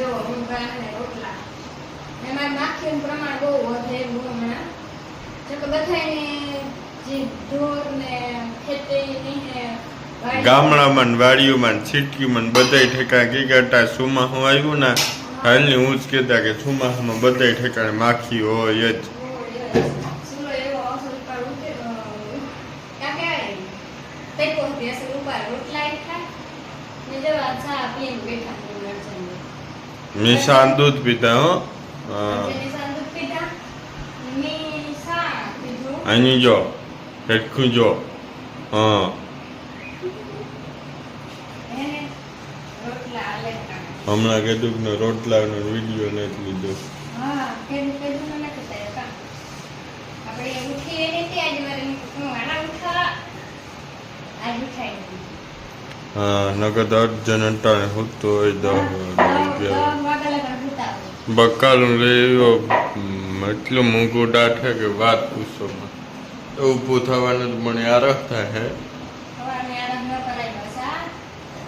જો ઊંઘા અને રોટલા. એમાં માખીનું પ્રમાણ બહુ વધે એવું હમણાં. જો કે બધાયને જે ઢોર ને ખેતી ને ગામડામાં વાડીઓમાં ને બધા ઠેકા કી કરતા આવ્યું ને હાલની હું જ કહેતા કે સુમાહમાં બધાય ઠેકાણે માખી હોય જ. રોટલા જેવા બેઠા. મિશાન દૂધ પીતા હો ની. અહીં જો હેઠું જો હા. હમણાં કીધું કે રોટલાનો વીડિયો નથી લીધો. હા, નગર અર્જન અટાણે હોતો હોય દસ અત્યારે બકાલું લેવો એટલું મૂંગું દાઠે કે વાત પૂછો ઊભું થવાનું જ મને આરખ થાય